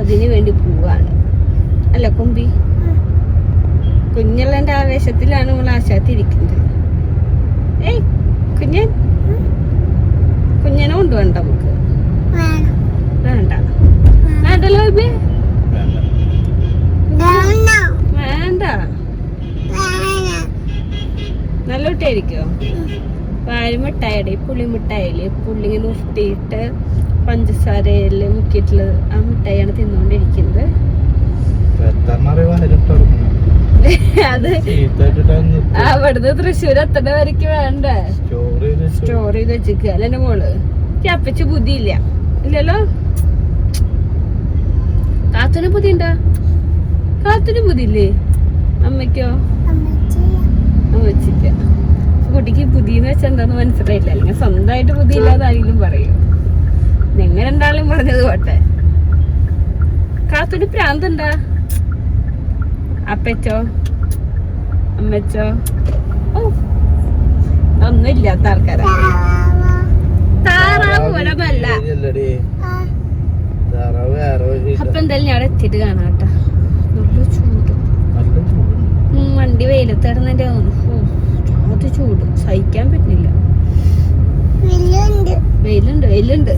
അതിന് വേണ്ടി പോവാണ്. അല്ല കുമ്പി? കുഞ്ഞുള്ളതിന്റെ ആവേശത്തിലാണ് നമ്മൾ ആശാത്തിരിക്കുന്നത്. ഏയ് കുഞ്ഞൻ കുഞ്ഞനെ കൊണ്ടുപോണ്ട നമുക്ക്. വേണ്ട. വേണ്ടല്ലോ ബേബി. വേണ്ട. നല്ല കുട്ടിയായിരിക്കോ? പാൽമിഠായിയുടെ പുളി മിഠായിൽ പുള്ളി ഇങ്ങനെ ഉരുട്ടിയിട്ട് പഞ്ചസാരയിൽ മുക്കിയിട്ടുള്ളത് ആ മിഠായിയാണ് തിന്നുകൊണ്ടിരിക്കുന്നത്. അത് അവിടുന്ന് തൃശ്ശൂർ എത്തണ വരയ്ക്ക് വേണ്ട? സ്റ്റോർ ചെയ്ത് വെച്ചിക്കുക അല്ല എന്റെ മോൾ? ചപ്പച്ച് ബുദ്ധിയില്ല. ഇല്ലല്ലോ? കാത്തനും ബുദ്ധി ഉണ്ടോ കാത്തുന് ബുദ്ധിയില്ലേ? അമ്മയ്ക്കോ? അമ്മച്ചിക്ക. കുട്ടിക്ക് ബുദ്ധിന്ന് വെച്ചാൽ എന്താന്ന് മനസ്സിലായില്ല. അല്ലെങ്കിൽ സ്വന്തമായിട്ട് ബുദ്ധി ഇല്ലാതെ ആരെങ്കിലും പറയും. നിങ്ങൾ രണ്ടാളും പറഞ്ഞത് പോട്ടെ. കാത്തുന് പ്രാന്തുണ്ടാ? അപ്പച്ചോ അമ്മച്ചോ ഓ ഒന്നും ഇല്ലാത്ത ആൾക്കാരാ താറാവ് വരമല്ല. അപ്പൊ എന്തായാലും ഞാൻ എത്തിയിട്ട് കാണാം കേട്ടോ നല്ല ചൂട് വണ്ടി വെയിലത്ത് കിടന്നതിന്റെ അത് ചൂട് സഹിക്കാൻ പറ്റുന്നില്ല വെയിലുണ്ട് വെയിലുണ്ട്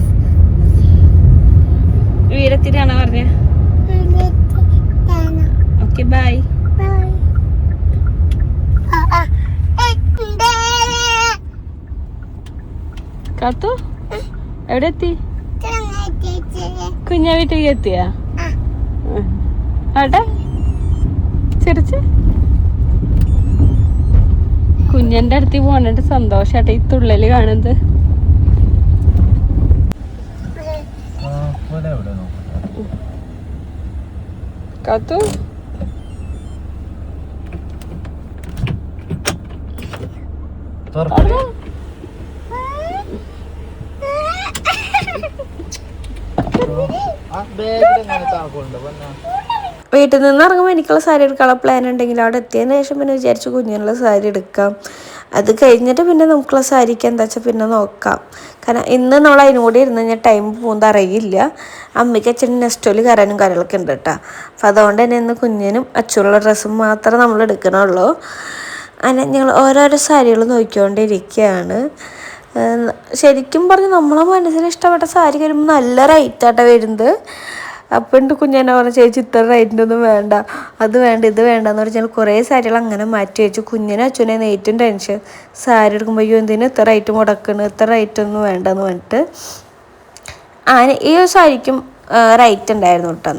വീടെത്തിട്ടാണോ പറഞ്ഞ ഓക്കെ ബൈ. കാത്തു? എവിടെ എത്തി കുഞ്ഞ വീട്ടിലേക്ക് എത്തിയാ? ആട്ടെ. ചിരിച്ച്. കുഞ്ഞന്റെ അടുത്ത് പോകണിട്ട് സന്തോഷാട്ടെ ഈ തുള്ളൽ കാണുന്നത്. കാത്തു? വീട്ടിൽ നിന്ന് ഇറങ്ങുമ്പോൾ എനിക്കുള്ള സാരി എടുക്കാനുള്ള പ്ലാൻ ഉണ്ടെങ്കിൽ അവിടെ എത്തിയതിന് ശേഷം പിന്നെ വിചാരിച്ചു കുഞ്ഞിനുള്ള സാരി എടുക്കാം. അത് കഴിഞ്ഞിട്ട് പിന്നെ നമുക്കുള്ള സാരിക്ക് എന്താ വെച്ചാൽ പിന്നെ നോക്കാം. കാരണം ഇന്ന് നമ്മൾ അതിനും കൂടി ഇരുന്ന് കഴിഞ്ഞാൽ ടൈം പോകുന്നത് അറിയില്ല. അമ്മയ്ക്ക് അച്ഛനും നെസ്റ്റോൽ കയറാനും കാര്യങ്ങളൊക്കെ ഉണ്ട് കേട്ടോ. അപ്പോൾ അതുകൊണ്ട് തന്നെ ഇന്ന് കുഞ്ഞിനും അച്ഛനുള്ള ഡ്രസ്സും മാത്രമേ നമ്മൾ എടുക്കണുള്ളൂ. അങ്ങനെ ഞങ്ങൾ ഓരോരോ സാരികൾ നോക്കിക്കൊണ്ടിരിക്കുകയാണ്. ശരിക്കും പറഞ്ഞ് നമ്മളെ മനസ്സിന് ഇഷ്ടപ്പെട്ട സാരി വരുമ്പോൾ നല്ല റേറ്റാട്ടോ വരുന്നത്. അപ്പം ഉണ്ട് കുഞ്ഞെന്നെ പറഞ്ഞ ചേച്ചി ഇത്ര റേറ്റിന്റെ ഒന്നും വേണ്ട. അത് വേണ്ട ഇത് വേണ്ട. എന്ന് പറഞ്ഞാൽ കുറേ സാരികൾ അങ്ങനെ മാറ്റി വെച്ചു. കുഞ്ഞിനെ അച്ഛനെ ഏറ്റവും ടെൻഷൻ സാരി എടുക്കുമ്പോൾ അയ്യോ എന്തിനും ഇത്ര റേറ്റ് മുടക്കണം? ഇത്ര റേറ്റ് ഒന്നും വേണ്ടെന്ന് പറഞ്ഞിട്ട് ആന ഈ ഒരു സാരിക്കും റേറ്റ് ഉണ്ടായിരുന്നു കേട്ടോ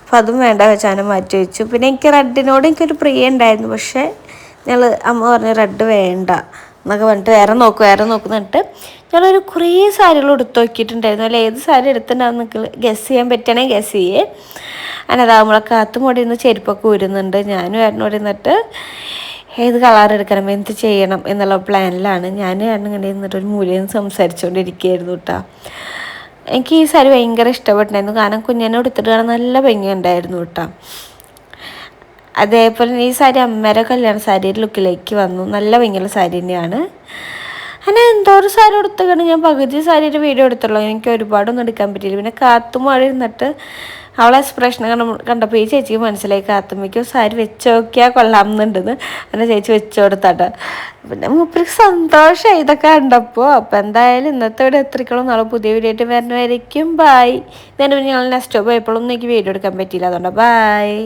അപ്പം അതും വേണ്ട വെച്ചാൽ മാറ്റി വെച്ചു. പിന്നെ എനിക്ക് റെഡിനോട് എനിക്കൊരു പ്രിയ ഉണ്ടായിരുന്നു. പക്ഷേ ഞങ്ങൾ അമ്മ പറഞ്ഞു റെഡ് വേണ്ട. എന്നൊക്കെ പറഞ്ഞിട്ട് വേറെ നോക്കും വേറെ നോക്കും എന്നിട്ട് ഞാനൊരു കുറേ സാരികൾ എടുത്തു നോക്കിയിട്ടുണ്ടായിരുന്നു. അല്ല ഏത് സാരി എടുത്തിട്ടുണ്ടാവും നിങ്ങൾക്ക് ഗസ് ചെയ്യാൻ പറ്റണേ ഗസ് ചെയ്യേ. നമ്മളെ കാത്തും കൂടി ഇരുന്ന് ചെരുപ്പൊക്കെ ഊരുന്നുണ്ട്. ഞാനും ഏട്ടനോട് ഇരുന്നിട്ട് ഏത് കളർ എടുക്കണം എന്ത് ചെയ്യണം എന്നുള്ള പ്ലാനിലാണ് ഞാൻ ഏട്ടൻ കണ്ടി ഒരു മൂല്യം സംസാരിച്ചുകൊണ്ടിരിക്കുകയായിരുന്നു കേട്ടോ. എനിക്ക് ഈ സാരി ഭയങ്കര ഇഷ്ടപ്പെട്ടിട്ടുണ്ടായിരുന്നു. കാരണം കുഞ്ഞിനെ എടുത്തിട്ട് കാണാൻ നല്ല ഭംഗിയുണ്ടായിരുന്നു കേട്ടോ. അതേപോലെ ഈ സാരി അമ്മേരെ കല്യാണ സാരിയുടെ ലുക്കിലേക്ക് വന്നു. നല്ല ഭംഗിയുള്ള സാരി തന്നെയാണ്. അങ്ങനെ എന്തോ ഒരു സാരി എടുത്തുകൊണ്ട് ഞാൻ പകുതി സാരിയുടെ വീഡിയോ എടുത്തുള്ളൂ. എനിക്ക് ഒരുപാടൊന്നും എടുക്കാൻ പറ്റിയില്ല. പിന്നെ കാത്തുമാടി ഇരുന്നിട്ട് അവളെ എക്സ്പ്രഷൻ കണ്ട കണ്ടപ്പോൾ ഈ ചേച്ചിക്ക് മനസ്സിലായി. കാത്തുമ്മയ്ക്ക് സാരി വെച്ച് നോക്കിയാൽ കൊള്ളാമെന്നുണ്ടെന്ന് അങ്ങനെ ചേച്ചി വെച്ച് പിന്നെ മൂപ്പർക്ക് സന്തോഷമായി ഇതൊക്കെ കണ്ടപ്പോൾ അപ്പോൾ എന്തായാലും ഇന്നത്തെ ഇവിടെ എത്രയ്ക്കുള്ള? നാളെ പുതിയ വീഡിയോ ആയിട്ട് വരണമായിരിക്കും ബായ് ഇതിന് പിന്നെ ഞങ്ങൾ നെക്സ്റ്റ് പോയപ്പോഴൊന്നും എനിക്ക് വീഡിയോ എടുക്കാൻ പറ്റിയില്ല. അതുകൊണ്ട് ബായ്